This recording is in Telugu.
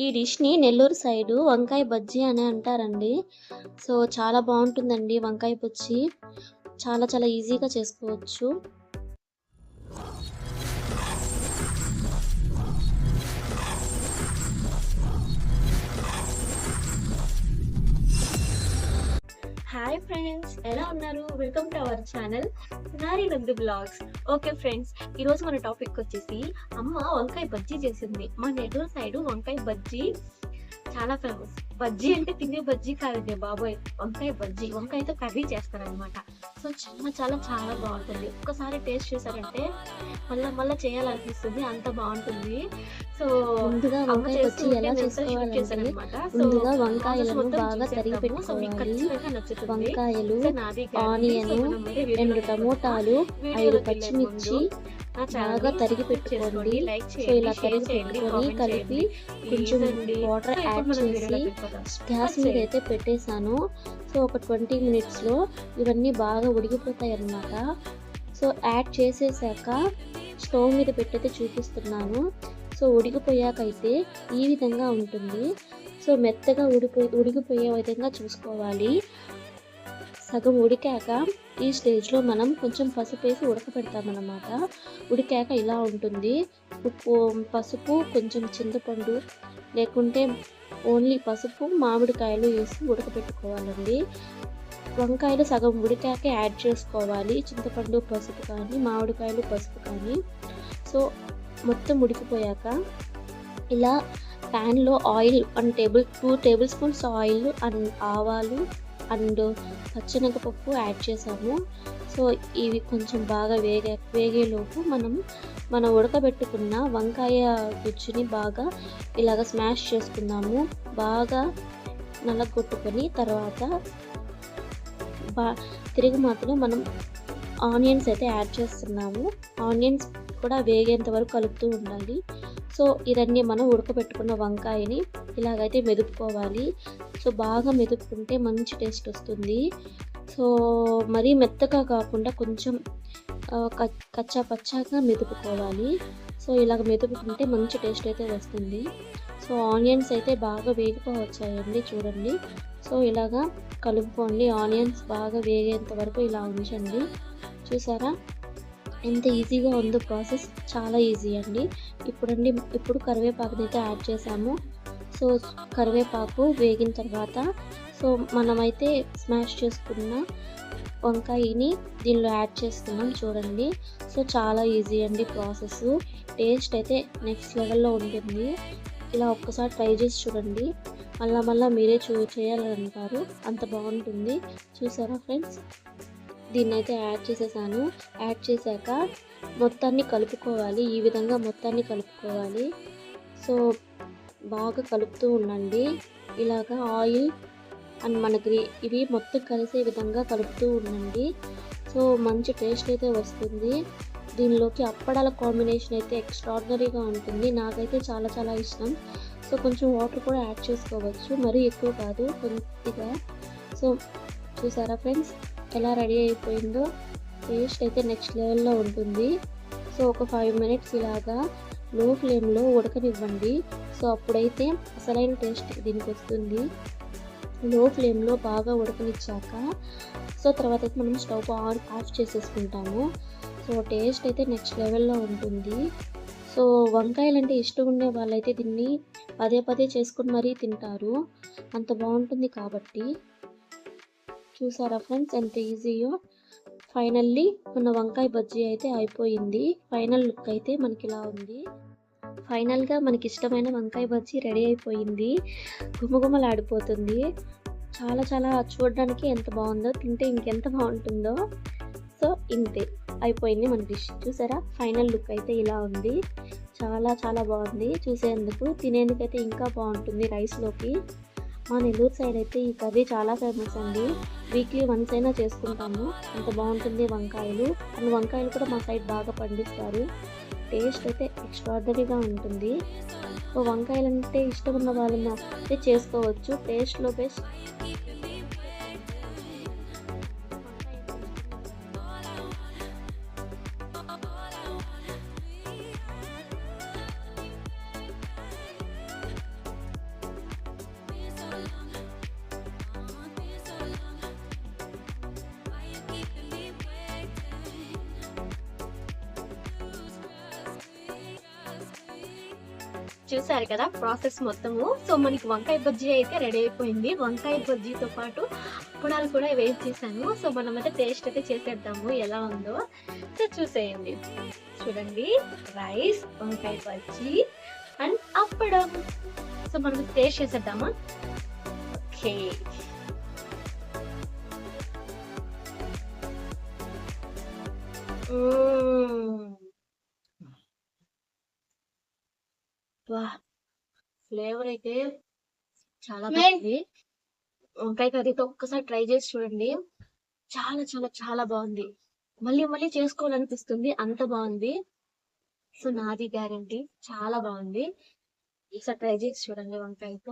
ఈ డిష్‌ని నెల్లూరు సైడు వంకాయ బజ్జీ అని అంటారండి. సో, చాలా బాగుంటుందండి వంకాయ బజ్జీ. చాలా చాలా ఈజీగా చేసుకోవచ్చు. ఫ్రెండ్స్ ఎలా ఉన్నారు? Welcome to our channel Nari Nandi blogs. Okay friends ఈరోజు మన టాపిక్ వచ్చేసి అమ్మ వంకాయ బజ్జీ చేసింది. మా నెల్లూరు సైడ్ వంకాయ బజ్జీ చాలా ఫేమస్. బజ్జీ అంటే తినే బజ్జీ కాదండి బాబోయ్! వంకాయ బజ్జీ. వంకాయతో కర్రీ చేస్తారనమాట. సో, చాలా చాలా చాలా బావుంటుంది. ఒక్కసారి టేస్ట్ చేశారంటే మళ్ళా మళ్ళా చేయాలనిపిస్తుంది. అంత బావుంటుంది. సో, ముందుగా వంకాయ ఎలా ముందుగా వంకాయలను బాగా తరిగి పెట్టుకోవాలి. వంకాయలు, ఆనియను, మనం మరి 2 వీడియోలోకి వెళ్ళిపోదామా? టమోటాలు, 5 వీడియోలోకి వెళ్ళే పచ్చిమిర్చి బాగా తరిగి పెట్టుకోండి. సో, ఇలా తరిగి పెట్టుకొని కలిపి. కొంచెం. వాటర్ యాడ్ చేసి. గ్యాస్ మీద. అయితే పెట్టేశాను. సో, ఒక 20 మినిట్స్‌లో ఇవన్నీ బాగా ఉడికిపోతాయన్నమాట. సో, యాడ్ చేసేసాక స్టవ్ మీద పెట్టయితే చూపిస్తున్నాను. సో, ఉడికిపోయాకైతే ఈ విధంగా ఉంటుంది. సో, మెత్తగా ఉడిపోయి ఉడికిపోయే విధంగా చూసుకోవాలి. సగం ఉడికాక ఈ స్టేజ్‌లో మనం కొంచెం పసుపేసి ఉడకబెడతామన్నమాట ఉడికాక ఇలా ఉంటుంది. ఉప్పు, పసుపు, కొంచెం చింతపండు లేకుంటే ఓన్లీ పసుపు, మామిడికాయలు వేసి ఉడకపెట్టుకోవాలండి. వంకాయలు సగం ఉడికాక యాడ్ చేసుకోవాలి. చింతపండు, పసుపు కానీ, మామిడికాయలు, పసుపు కానీ. సో, మొత్తం ఉడికిపోయాక ఇలా ప్యాన్‌లో oil one table two table spoons oil and ఆవాలు అండ్ పచ్చినగపప్పు యాడ్ చేసాము సో, ఇవి కొంచెం బాగా వేగే వేగేలోపు మనం మనం ఉడకబెట్టుకున్న వంకాయ గుజ్జుని బాగా ఇలాగ స్మాష్ చేసుకుందాము. బాగా నలగొట్టుకొని తర్వాత బా తిరగమాతలో మనం ఆనియన్స్ అయితే యాడ్ చేస్తున్నాము. ఆనియన్స్ కూడా వేగేంత వరకు కలుపుతూ ఉండాలి. సో, ఇదన్నీ మనం ఉడకబెట్టుకున్న వంకాయని ఇలాగైతే మెదుపుకోవాలి. సో, బాగా మెదుపుకుంటే మంచి టేస్ట్ వస్తుంది. సో, మరీ మెత్తగా కాకుండా కొంచెం కచ్చా పచ్చాగా మెదుపుకోవాలి. సో, ఇలాగ మెదుపుకుంటే మంచి టేస్ట్ అయితే వస్తుంది. సో, ఆనియన్స్ అయితే బాగా వేగిపోవచ్చాయండి చూడండి. సో, ఇలాగా కలుపుకోండి. ఆనియన్స్ బాగా వేగేంత వరకు ఇలా ఉంచండి. చూసారా? ఎంత ఈజీగా ఉందో ప్రాసెస్ చాలా ఈజీ అండి. ఇప్పుడండి ఇప్పుడు కరివేపాకుని అయితే యాడ్ చేసాము సో, కరివేపాకు వేగిన తర్వాత సో, మనమైతే స్మాష్ చేసుకున్న వంకాయని దీనిలో యాడ్ చేస్తున్నాం చూడండి. సో, చాలా ఈజీ అండి ప్రాసెస్. టేస్ట్ అయితే నెక్స్ట్ లెవెల్‌లో ఉంటుంది. ఇలా ఒక్కసారి ట్రై చేసి చూడండి. మళ్ళా మళ్ళీ మీరే చూ చేయాలంటారు. అంత బాగుంటుంది చూసారా ఫ్రెండ్స్? దీన్ని అయితే యాడ్ చేసేసాను. యాడ్ చేశాక మొత్తాన్ని కలుపుకోవాలి. ఈ విధంగా మొత్తాన్ని కలుపుకోవాలి. సో, బాగా కలుపుతూ ఉండండి. ఇలాగా ఆయిల్ అండ్ మనకి ఇవి మొత్తం కలిసే విధంగా కలుపుతూ ఉండండి. సో, మంచి టేస్ట్ అయితే వస్తుంది. దీనిలోకి అప్పడాల కాంబినేషన్ అయితే ఎక్స్ట్రాడినరీగా ఉంటుంది. నాకైతే చాలా చాలా ఇష్టం. సో, కొంచెం వాటర్ కూడా యాడ్ చేసుకోవచ్చు. మరీ ఎక్కువ కాదు కొద్దిగా. సో, చూసారా ఫ్రెండ్స్? ఎలా రెడీ అయిపోయిందో. టేస్ట్ అయితే నెక్స్ట్ లెవెల్‌లో ఉంటుంది. సో, ఒక ఫైవ్ మినిట్స్ ఇలాగా లో ఫ్లేమ్‌లో ఉడకనివ్వండి. సో, అప్పుడైతే అసలైన టేస్ట్ దీనికి వస్తుంది లో ఫ్లేమ్‌లో బాగా ఉడకనిచ్చాక సో, తర్వాత అయితే మనం స్టవ్ ఆన్ ఆఫ్ చేసేసుకుంటాము. సో, టేస్ట్ అయితే నెక్స్ట్ లెవెల్‌లో ఉంటుంది. సో, వంకాయలు అంటే ఇష్టం ఉండే వాళ్ళైతే దీన్ని పదే పదే చేసుకుని మరీ తింటారు. అంత బాగుంటుంది కాబట్టి. చూసారా ఫ్రెండ్స్ ఎంత ఈజీయో. ఫైనల్లీ మన వంకాయ బజ్జీ అయితే అయిపోయింది. ఫైనల్ లుక్ అయితే మనకి ఇలా ఉంది. ఫైనల్‌గా మనకిష్టమైన వంకాయ బజ్జీ రెడీ అయిపోయింది. గుమగుమలాడిపోతుంది. చాలా చాలా చూడడానికి ఎంత బాగుందో తింటే ఇంకెంత బాగుంటుందో సో, ఇంతే అయిపోయింది మన డిష్. చూసారా? ఫైనల్ లుక్ అయితే ఇలా ఉంది. చాలా చాలా బాగుంది చూసేందుకు. తినేందుకైతే ఇంకా బాగుంటుంది రైస్‌లోకి. మా నెల్లూరు సైడ్ అయితే ఈ కర్రీ చాలా ఫేమస్ అండి. వీక్లీ వన్స్ అయినా చేసుకుంటాము. అంత బాగుంటుంది వంకాయలు. అండ్ వంకాయలు కూడా మా సైడ్ బాగా పండిస్తారు. టేస్ట్ అయితే ఎక్స్ట్రార్డినరీగా ఉంటుంది. సో, వంకాయలంటే ఇష్టం ఉన్న వాళ్ళు అయితే చేసుకోవచ్చు. టేస్ట్‌లో బెస్ట్. చూసారు కదా ప్రాసెస్ మొత్తము. సో మనకి వంకాయ బజ్జీ అయితే రెడీ అయిపోయింది. వంకాయ బజ్జీతో పాటు అప్పడాలు కూడా వేస్ట్ చేశాను సో మనం అయితే టేస్ట్ అయితే చేసేద్దాము. ఎలా ఉందో. సో చూసేయండి. చూడండి. రైస్ వంకాయ బజ్జీ అండ్ అప్పడం. సో మనం టేస్ట్ చేసేద్దామా? ఓకే. వా ఫ్లేవర్ అయితే చాలా బాగుంది. వంకాయ కర్రీతో ఒక్కసారి ట్రై చేసి చూడండి. చాలా చాలా చాలా బాగుంది. మళ్ళీ మళ్ళీ చేసుకోవాలనిపిస్తుంది. అంత బాగుంది. సో నాది గ్యారంటీ చాలా బాగుంది. ఒకసారి ట్రై చేసి చూడండి వంకాయతో.